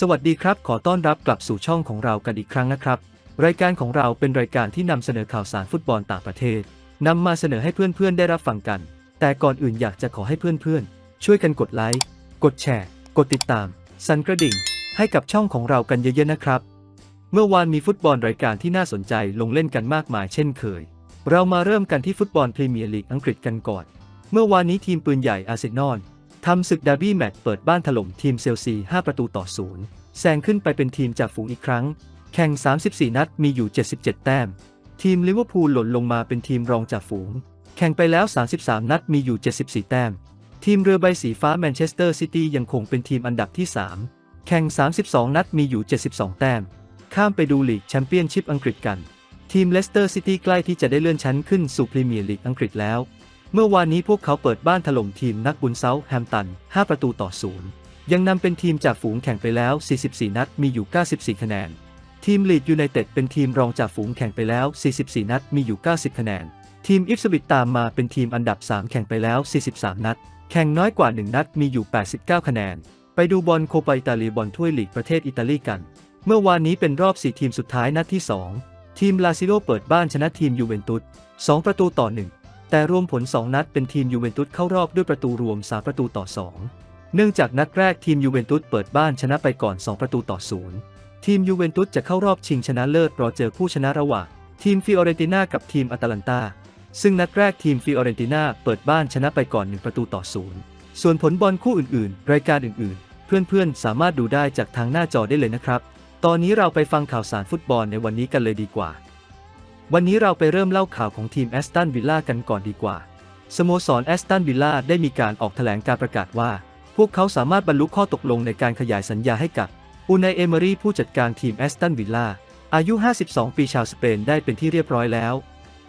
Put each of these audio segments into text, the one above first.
สวัสดีครับ ขอต้อนรับกลับสู่ช่องของเรากันอีกครั้งนะครับ รายการของเราเป็นรายการที่นำเสนอข่าวสารฟุตบอลต่างประเทศนำมาเสนอให้เพื่อนๆได้รับฟังกัน แต่ก่อนอื่นอยากจะขอให้เพื่อนๆ ช่วยกันกดไลค์ กดแชร์ กดติดตาม สั่นกระดิ่ง ให้กับช่องของเรากันเยอะๆนะครับ เมื่อวานมีฟุตบอลรายการที่น่าสนใจลงเล่นกันมากมายเช่นเคย เรามาเริ่มกันที่ฟุตบอลพรีเมียร์ลีกอังกฤษกันก่อน เมื่อวานนี้ทีมปืนใหญ่อาร์เซนอล ทำศึกดาร์บี้แมตช์เปิดบ้านถล่มทีมเซลซี 5 ประตูต่อศูนย์แซงขึ้นไปเป็นทีมจากฝูงอีกครั้ง แข่ง 34 นัดมีอยู่ 77 แต้ม ทีมลิเวอร์พูลหล่นลงมาเป็นทีมรองจากฝูง แข่งไปแล้ว 33 นัดมีอยู่ 74 แต้ม ทีมเรือใบสีฟ้าแมนเชสเตอร์ซิตี้ยังคงเป็นทีมอันดับที่ 3 แข่ง 32 นัดมีอยู่ 72 แต้ม ข้ามไปดูลีกแชมเปี้ยนชิพอังกฤษกัน ทีมเลสเตอร์ซิตี้ใกล้ที่จะได้เลื่อนชั้นขึ้นสู่พรีเมียร์ลีกอังกฤษแล้ว เมื่อวานนี้พวกเขาเปิดบ้านถล่มทีมนักบุญเซาแฮมตัน 5 ประตูต่อศูนย์ยังนำเป็นทีมจากฝูงแข่งไปแล้ว 44 นัดมีอยู่ 94 คะแนน ทีมลีดยูไนเต็ดเป็นทีมรองจากฝูงแข่งไปแล้ว 44 นัดมีอยู่ 90 คะแนน ทีมอิฟสวิตตามมาเป็นทีมอันดับ 3 แข่งไปแล้ว 43 นัด แข่งน้อยกว่า 1 นัดมีอยู่ 89 คะแนน ไปดูบอลโคปาอิตาลีบอลถ้วยลีกประเทศอิตาลีกัน เมื่อวานนี้เป็นรอบ 4 ทีมสุดท้ายนัดที่ 2 ทีมลาซิโลเปิดบ้านชนะทีมยูเวนตุส 2 ประตูต่อ 1 แต่รวมผล 2 นัดเป็นทีมยูเวนตุสเข้ารอบด้วยประตูรวม 3 ประตูต่อ 2 เนื่องจากนัดแรกทีมยูเวนตุสเปิดบ้านชนะไปก่อน 2 ประตูต่อ 0 ทีมยูเวนตุสจะเข้ารอบชิงชนะเลิศรอเจอผู้ชนะระหว่างทีมฟิออเรนติน่ากับทีมอาตาลันตา ซึ่งนัดแรกทีมฟิออเรนติน่าเปิดบ้านชนะไปก่อน 1 ประตูต่อ 0 ส่วนผลบอลคู่อื่นๆ รายการอื่นๆ เพื่อนๆ สามารถดูได้จากทางหน้าจอได้เลยนะครับ ตอนนี้เราไปฟังข่าวสารฟุตบอลในวันนี้กันเลยดีกว่า วันนี้เราไปเริ่มเล่าข่าวของทีมแอสตันวิลล่ากันก่อนดีกว่า สโมสรแอสตันวิลล่าได้มีการออกแถลงการประกาศว่า พวกเขาสามารถบรรลุข้อตกลงในการขยายสัญญาให้กับอูนายเอเมอรี่ผู้จัดการทีมแอสตันวิลล่าอายุ 52 ปีชาวสเปนได้เป็นที่เรียบร้อยแล้ว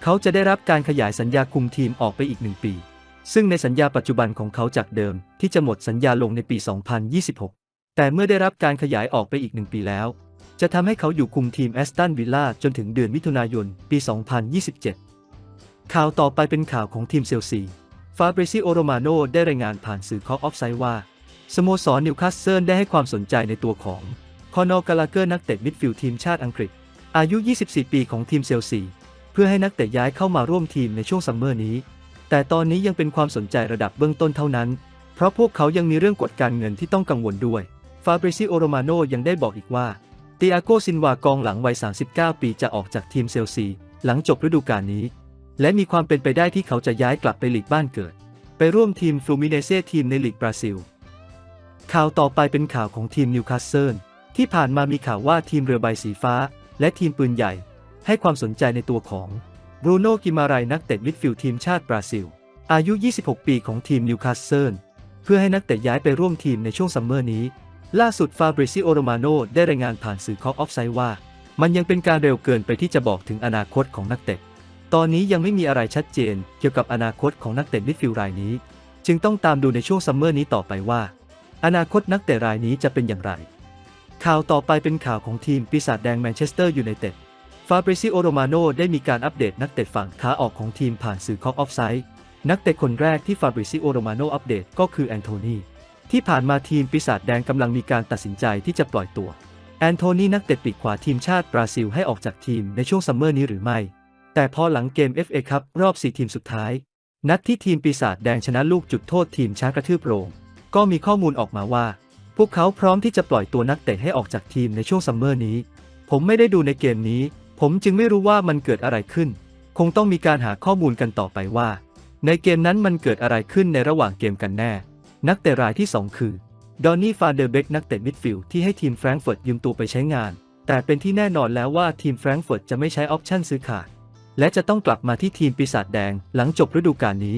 เขาจะได้รับการขยายสัญญาคุมทีมออกไปอีกหนึ่งปี ซึ่งในสัญญาปัจจุบันของเขาจากเดิมที่จะหมดสัญญาลงในปี 2026 แต่เมื่อได้รับการขยายออกไปอีกหนึ่งปีแล้ว จะทำให้เขาอยู่คุมทีมแอสตันวิลล่าจนถึงเดือนมิถุนายน ปี 2027 ข่าวต่อไปเป็นข่าวของทีมเซลซีฟาเบริซิโอโรมาโนได้รายงานผ่านสื่อคอออฟไซด์ว่า สโมสรนิวคาสเซิลได้ให้ความสนใจในตัวของคอนอร์กาลาเกอร์นักเตะมิดฟิลด์ทีมชาติอังกฤษ อายุ 24 ปีของทีมเซลซี เพื่อให้นักเตะย้ายเข้ามาร่วมทีมในช่วงซัมเมอร์นี้ แต่ตอนนี้ยังเป็นความสนใจระดับเบื้องต้นเท่านั้น เพราะพวกเขายังมีเรื่องกฎการเงินที่ต้องกังวลด้วย ฟาเบริซิโอโรมาโนยังได้บอกอีกว่า ติอาโกซินวากองหลังวัย 39 ปีจะออกจากทีมเซลซี หลังจบฤดูกาลนี้ และมีความเป็นไปได้ที่เขาจะย้ายกลับไปหลีกบ้านเกิด ไปร่วมทีมฟลูมิเนเซ่ทีมในลีกบราซิล ข่าวต่อไปเป็นข่าวของทีมนิวคาสเซิลที่ผ่านมามีข่าวว่าทีมเรือใบสีฟ้า และทีมปืนใหญ่ ให้ความสนใจในตัวของบรูโน่กิมาไรนักเตะมิดฟิลด์ทีมชาติบราซิล อายุ 26 ปีของทีมนิวคาสเซิลเพื่อให้นักเตะย้ายไปร่วมทีมในช่วงซัมเมอร์นี้ ล่าสุดฟาบริซิโอโรมาโนได้รายงานผ่านสื่อคอออฟไซด์ว่า มันยังเป็นการเร็วเกินไปที่จะบอกถึงอนาคตของนักเตะ ตอนนี้ยังไม่มีอะไรชัดเจนเกี่ยวกับอนาคตของนักเตะมิดฟิลด์รายนี้ จึงต้องตามดูในช่วงซัมเมอร์นี้ต่อไปว่า อนาคตนักเตะรายนี้จะเป็นอย่างไร ข่าวต่อไปเป็นข่าวของทีมปีศาจแดงแมนเชสเตอร์ยูไนเต็ด ฟาบริซิโอโรมาโนได้มีการอัปเดตนักเตะฝั่งขาออกของทีมผ่านสื่อคอออฟไซด์นักเตะคนแรกที่ฟาบริซิโอโรมาโนอัปเดตก็คือแอนโทนี ที่ผ่านมาทีมปีศาจแดงกำลังมีการตัดสินใจที่จะปล่อยตัว แอนโทนีนักเตะปีกขวาทีมชาติบราซิลให้ออกจากทีมในช่วงซัมเมอร์นี้หรือไม่ แต่พอหลังเกม FA คัพรอบ 4 ทีมสุดท้าย นัดที่ทีมปีศาจแดงชนะลูกจุดโทษทีมช้างกระทืบโรงก็มีข้อมูลออกมาว่า พวกเขาพร้อมที่จะปล่อยตัวนักเตะให้ออกจากทีมในช่วงซัมเมอร์นี้ ผมไม่ได้ดูในเกมนี้ ผมจึงไม่รู้ว่ามันเกิดอะไรขึ้น คงต้องมีการหาข้อมูลกันต่อไปว่า ในเกมนั้นมันเกิดอะไรขึ้นในระหว่างเกมกันแน่ นักเตะรายที่ 2 คือดอนนี่ฟาเดอร์เบกนักเตะมิดฟิลด์ที่ให้ทีมแฟรงก์เฟิร์ตยืมตัวไปใช้งาน แต่เป็นที่แน่นอนแล้วว่าทีมแฟรงก์เฟิร์ตจะไม่ใช้ออปชั่นซื้อขาด และจะต้องกลับมาที่ทีมปีศาจแดงหลังจบฤดูกาลนี้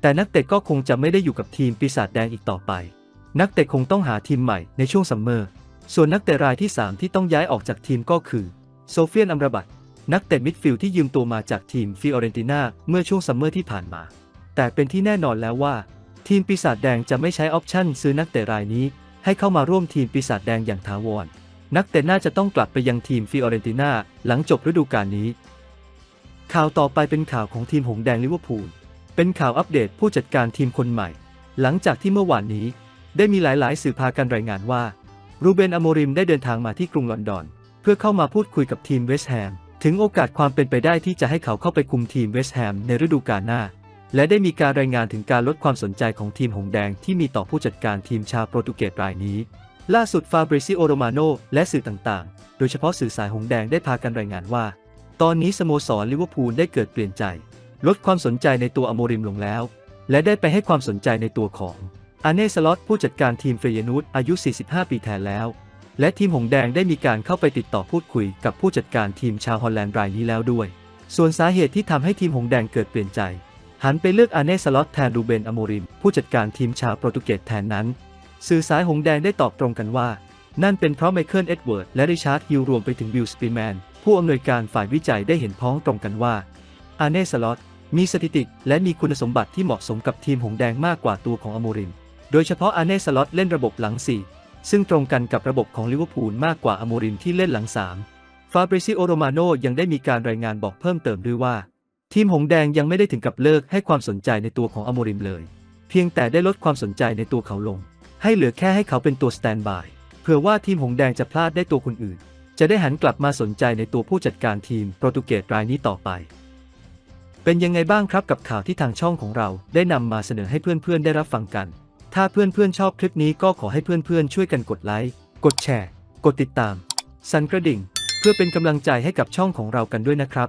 แต่นักเตะก็คงจะไม่ได้อยู่กับทีมปีศาจแดงอีกต่อไป นักเตะคงต้องหาทีมใหม่ในช่วงซัมเมอร์ ส่วนนักเตะรายที่ 3 ที่ต้องย้ายออกจากทีมก็คือโซเฟียนอัมรบัตนักเตะมิดฟิลด์ที่ยืมตัวมาจากทีมฟิออเรนติน่าเมื่อช่วงซัมเมอร์ที่ผ่านมา แต่เป็นที่แน่นอนแล้วว่า ทีมปีศาจแดงจะไม่ใช้ออปชั่นซื้อนักเตะรายนี้ ให้เข้ามาร่วมทีมปีศาจแดงอย่างถาวร นักเตะน่าจะต้องกลับไปยังทีมฟิออเรนติน่าหลังจบฤดูกาลนี้ ข่าวต่อไปเป็นข่าวของทีมหงส์แดงลิเวอร์พูล เป็นข่าวอัปเดตผู้จัดการทีมคนใหม่ หลังจากที่เมื่อวานนี้ ได้มีหลายๆ สื่อพากันรายงานว่า รูเบนอโมริมได้เดินทางมาที่กรุงลอนดอน เพื่อเข้ามาพูดคุยกับทีมเวสต์แฮมถึงโอกาสความเป็นไปได้ที่จะให้เขาเข้าไปคุมทีมเวสต์แฮมในฤดูกาลหน้า และได้มีการรายงานถึงการลดความสนใจของทีมหงแดงที่มีต่อผู้จัดการทีมชาวโปรตุเกสรายนี้ ล่าสุดฟาบริซิโอโรมาโนและสื่อต่างๆ โดยเฉพาะสื่อสายหงแดงได้พากันรายงานว่า ตอนนี้สโมสรลิเวอร์พูลได้เกิดเปลี่ยนใจ ลดความสนใจในตัวอโมริมลงแล้ว และได้ไปให้ความสนใจในตัวของอาเน่สล็อตผู้จัดการทีมเฟยนูตอายุ 45 ปีแทนแล้ว และทีมหงแดงได้มีการเข้าไปติดต่อพูดคุยกับผู้จัดการทีมชาวฮอลแลนด์รายนี้แล้วด้วย ส่วนสาเหตุที่ทำให้ทีมหงแดงเกิดเปลี่ยนใจ หันไปเลือกอาเน่สล็อตแทนรูเบนอโมริม ผู้จัดการทีมชาวโปรตุเกสแทนนั้น สื่อสายหงแดงได้ตอบตรงกันว่า นั่นเป็นเพราะไมเคิลเอ็ดเวิร์ดและริชาร์ดฮิลรวมไปถึงบิลสปีแมน ผู้อำนวยการฝ่ายวิจัยได้เห็นพ้องตรงกันว่าอาเน่สล็อตมีสถิติและมีคุณสมบัติที่เหมาะสมกับทีมหงแดงมากกว่าตัวของอโมริม โดยเฉพาะอาเน่สล็อตเล่นระบบหลัง 4 ซึ่งตรงกันกับระบบของลิเวอร์พูลมากกว่าอโมริมที่เล่นหลัง 3 ฟาบริซิโอโรมาโนยังได้มีการรายงานบอกเพิ่มเติมด้วยว่า ทีมหงแดงยังไม่ได้ถึงกับเลิกให้ความสนใจในตัวของอโมริมเลย เพียงแต่ได้ลดความสนใจในตัวเขาลง ให้เหลือแค่ให้เขาเป็นตัวสแตนบายเผื่อว่าทีมหงแดงจะพลาดได้ตัวคนอื่น จะได้หันกลับมาสนใจในตัวผู้จัดการทีมโปรตุเกสรายนี้ต่อไป เป็นยังไงบ้างครับกับข่าวที่ทางช่องของเราได้นำมาเสนอให้เพื่อนๆได้รับฟังกัน ถ้าเพื่อนๆชอบคลิปนี้ก็ขอให้เพื่อนๆช่วยกันกดไลค์กดแชร์ กดติดตาม สั่นกระดิ่ง เพื่อเป็นกำลังใจให้กับช่องของเรากันด้วยนะครับ